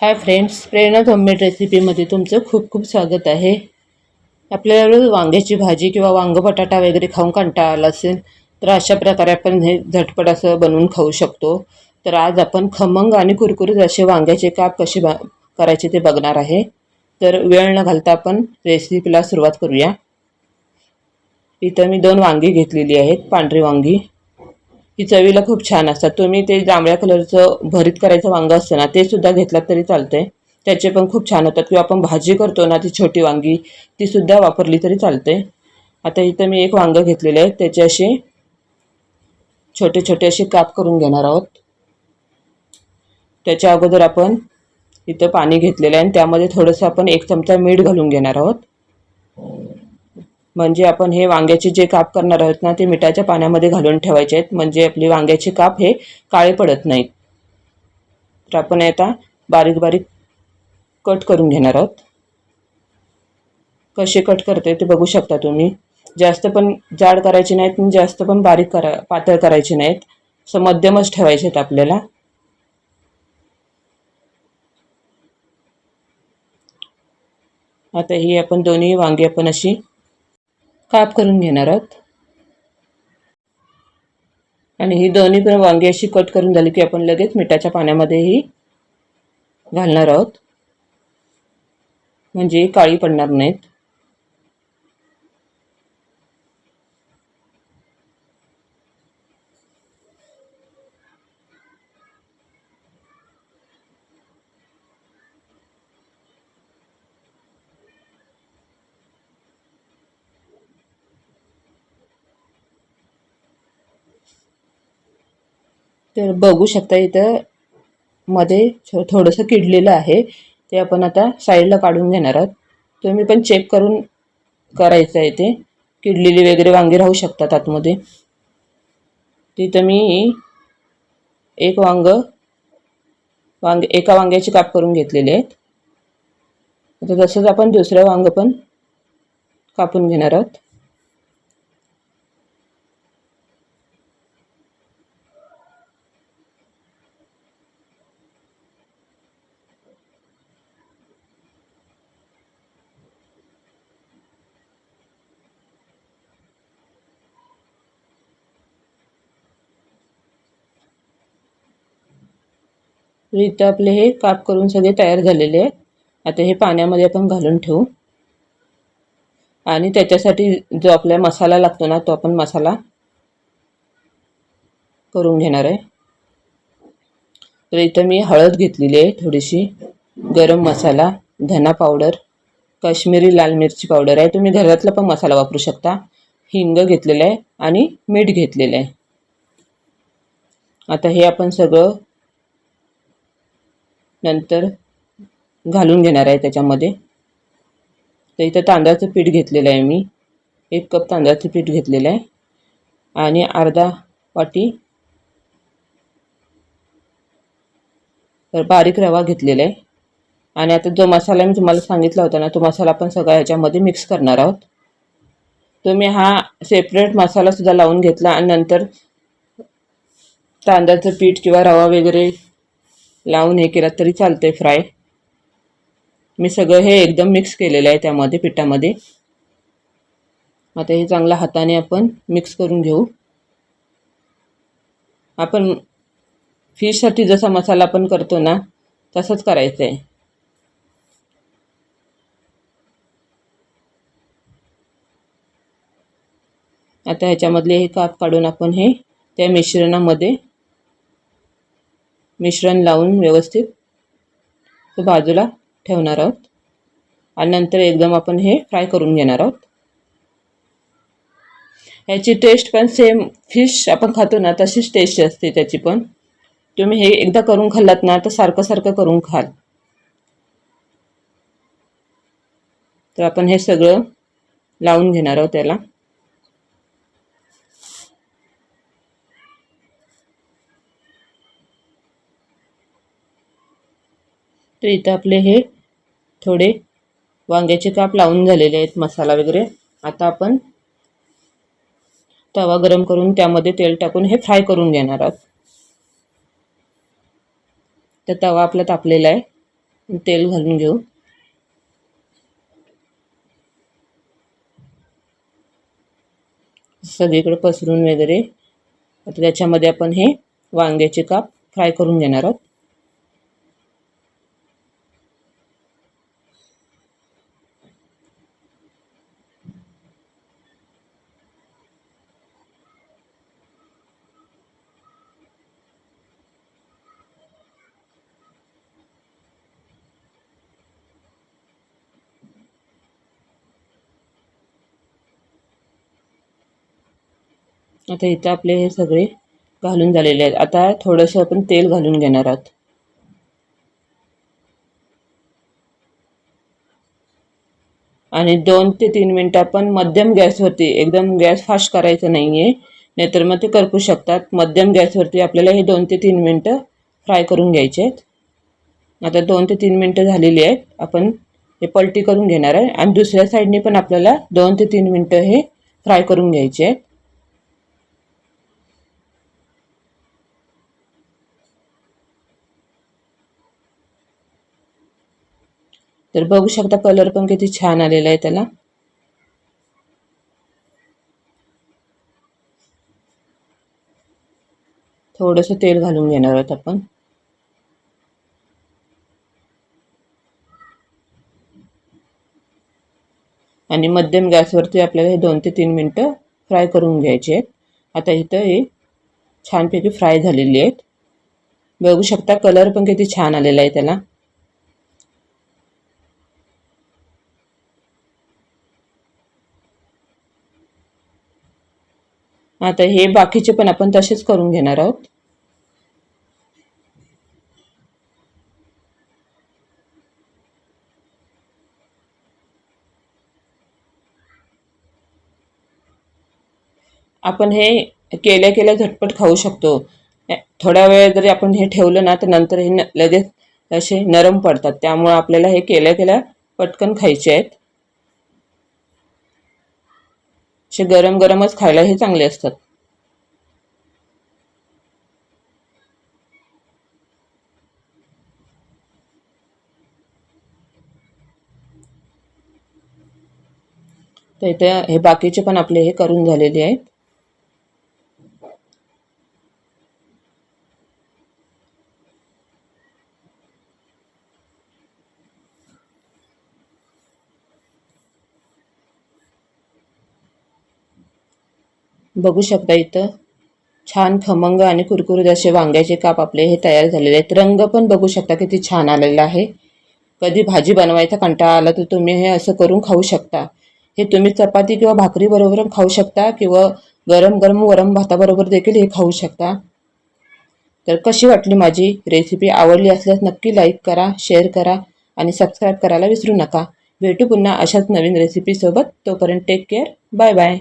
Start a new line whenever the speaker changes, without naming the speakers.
Hi friends प्रेरणा homemade रेसिपीमध्ये तुमचं खूप खूप स्वागत आहे. आपल्याला वांग्याची भाजी किंवा वांग बटाटा वगैरे खाऊन कंटाळा आला असेल तर अशा प्रकारे आपण हे झटपट असं बनवून खाऊ शकतो. तर आज आपण खमंग आणि कुरकुरीत असे वांग्याचे काप कसे बा करायचे ते बघणार आहे. तर वेळ न घालता आपण रेसिपीला सुरुवात करूया. इथं मी दोन वांगी घेतलेली आहेत पांढरी वांगी. ही चवीला खूप छान असतात. तुम्ही ते जांभळ्या कलरचं भरीत करायचं वांगं असतं ना ते सुद्धा घेतलात तरी चालतंय. त्याचे पण खूप छान होतात. किंवा आपण भाजी करतो ना ती छोटी वांगी ती सुद्धा वापरली तरी चालते आता इथं मी एक वांगं घेतलेलं आहे. त्याचे असे छोटे छोटे असे काप करून घेणार आहोत. त्याच्या अगोदर आपण इथं पाणी घेतलेलं आहे आणि त्यामध्ये थोडंसं आपण एक चमचा मीठ घालून घेणार आहोत. म्हणजे आपण हे वांग्याचे जे काप करणार आहोत ना ते मिठाच्या पाण्यामध्ये घालून ठेवायचे आहेत. म्हणजे आपले वांग्याचे काप हे काळे पडत नाहीत. तर आपण आता बारीक बारीक कट करून घेणार आहोत. कसे कट करते ते बघू शकता तुम्ही. जास्त पण जाड करायचे नाहीत आणि जास्त पण बारीक करा पातळ करायचे नाहीत. असं मध्यमच ठेवायचे आहेत आपल्याला. आता ही आपण दोन्ही वांगी आपण अशी काप करून घेणार आहोत. आणि ही दोन्ही पण वांगी अशी कट करून झाली की आपण लगेच मिठाच्या पाण्यामध्येही घालणार आहोत. म्हणजे काळी पडणार नाहीत. तर बघू शकता इथं मध्ये थो थोडंसं किडलेलं आहे. ते आपण आता साईडला काढून घेणार आहोत. तुम्ही पण चेक करून करायचं आहे ते. किडलेली वगैरे वांगी राहू शकतात आतमध्ये. तिथं मी एक वांग वांगे एका वांग्याची काप करून घेतलेले आहेत. आता तसंच आपण दुसरं वांग पण कापून घेणार आहोत. इथं आपले हे काप करून सगळे तयार झालेले आहे आता हे पाण्यामध्ये आपण घालून ठेवू. आणि त्याच्यासाठी जो आपला मसाला लागतो ना तो आपण मसाला करून घेणार आहे. तर इथं मी हळद घेतलेली आहे थोडीशी. गरम मसाला धना पावडर काश्मीरी लाल मिरची पावडर आहे. तुम्ही घरातला पण मसाला वापरू शकता. हिंग घेतलेलं आहे आणि मीठ घेतलेलं आहे. आता हे आपण सगळं नंतर घालून घेणार आहे त्याच्यामध्ये. तर इथं तांदळाचं पीठ घेतलेलं आहे मी. एक कप तांदळाचं पीठ घेतलेलं आहे. आणि अर्धा वाटी तर बारीक रवा घेतलेला आहे. आणि आता जो मसाला मी तुम्हाला सांगितला होता ना तो मसाला आपण सगळा ह्याच्यामध्ये मिक्स करणार आहोत. तुम्ही हा सेपरेट मसालासुद्धा लावून घेतला आणि नंतर तांदळाचं पीठ किंवा रवा वगैरे लावून हे केलं तरी चालते फ्राय. मी सगळं हे एकदम मिक्स केलेलं आहे त्यामध्ये पिठामध्ये. आता हे चांगल्या हाताने आपण मिक्स करून घेऊ. आपण फिशसाठी जसा मसाला आपण करतो ना तसंच करायचं आहे आता ह्याच्यामधले हे काप काढून आपण हे त्या मिश्रणामध्ये मिश्रण लावून व्यवस्थित तो बाजूला ठेवणार आहोत. आणि नंतर एकदम आपण हे फ्राय करून घेणार आहोत. ह्याची टेस्ट पण सेम फिश आपण खातो ना तशीच टेस्ट असते त्याची पण. तुम्ही हे एकदा करून खाल्लात ना तर सारखं सारखं करून खाल. तर आपण हे सगळं लावून घेणार आहोत त्याला. तर इथं आपले हे थोडे वांग्याचे काप लावून झालेले आहेत मसाला वगैरे. आता आपण तवा गरम करून त्यामध्ये तेल टाकून हे फ्राय करून घेणार आहोत. तर तवा आपला तापलेला आहे. तेल घालून घेऊ. सगळीकडे पसरून वगैरे. आता त्याच्यामध्ये आपण हे वांग्याचे काप फ्राय करून घेणार आहोत. आता इथं आपले हे सगळे घालून झालेले आहेत. आता थोडंसं आपण तेल घालून घेणार आहोत. आणि दोन ते तीन मिनटं आपण मध्यम गॅसवरती एकदम गॅस फास्ट करायचं नाही आहे नाहीतर मग ते करपू शकतात. मध्यम गॅसवरती आपल्याला हे दोन ते तीन मिनटं फ्राय करून घ्यायचे आहेत. आता दोन ते तीन मिनटं झालेली आहेत. आपण हे पलटी करून घेणार आहे. आणि दुसऱ्या साईडने पण आपल्याला दोन ते तीन मिनटं हे फ्राय करून घ्यायचे आहेत. तर बघू शकता कलर पण किती छान आलेला आहे त्याला. थोडंसं तेल घालून घेणार आहोत आपण. आणि मध्यम गॅसवरती आपल्याला हे दोन ते तीन मिनटं फ्राय करून घ्यायचे आहेत. आता इथं हे छानपैकी फ्राय झालेली आहेत. बघू शकता कलर पण किती छान आलेला आहे त्याला. आता हे बाकीचे पण आपण तसेच करून घेणार आहोत. आपण हे केल्या केल्या झटपट खाऊ शकतो. थोड्या वेळ जरी आपण हे ठेवलं ना तर नंतर हे लगेच असे नरम पडतात. त्यामुळे आपल्याला हे केल्या केल्या पटकन खायचे आहेत. असे गरम गरमच खायला हे चांगले असतात. तर इथे हे बाकीचे पण आपले हे करून झालेले आहेत. बघू शकता इथं. छान खमंग आणि कुरकुरीत असे वांग्याचे काप आपले हे तयार झालेले आहेत. रंग पण बघू शकता किती छान आलेला आहे. कधी भाजी बनवायचा कंटाळा आला तर तुम्ही हे असं करून खाऊ शकता. हे तुम्ही चपाती किंवा भाकरीबरोबर खाऊ शकता किंवा गरम गरम वरम भाताबरोबर देखील हे खाऊ शकता. तर कशी वाटली माझी रेसिपी आवडली असल्यास नक्की लाईक करा शेअर करा आणि सबस्क्राईब करायला विसरू नका. भेटू पुन्हा अशाच नवीन रेसिपीसोबत तोपर्यंत टेक केअर बाय बाय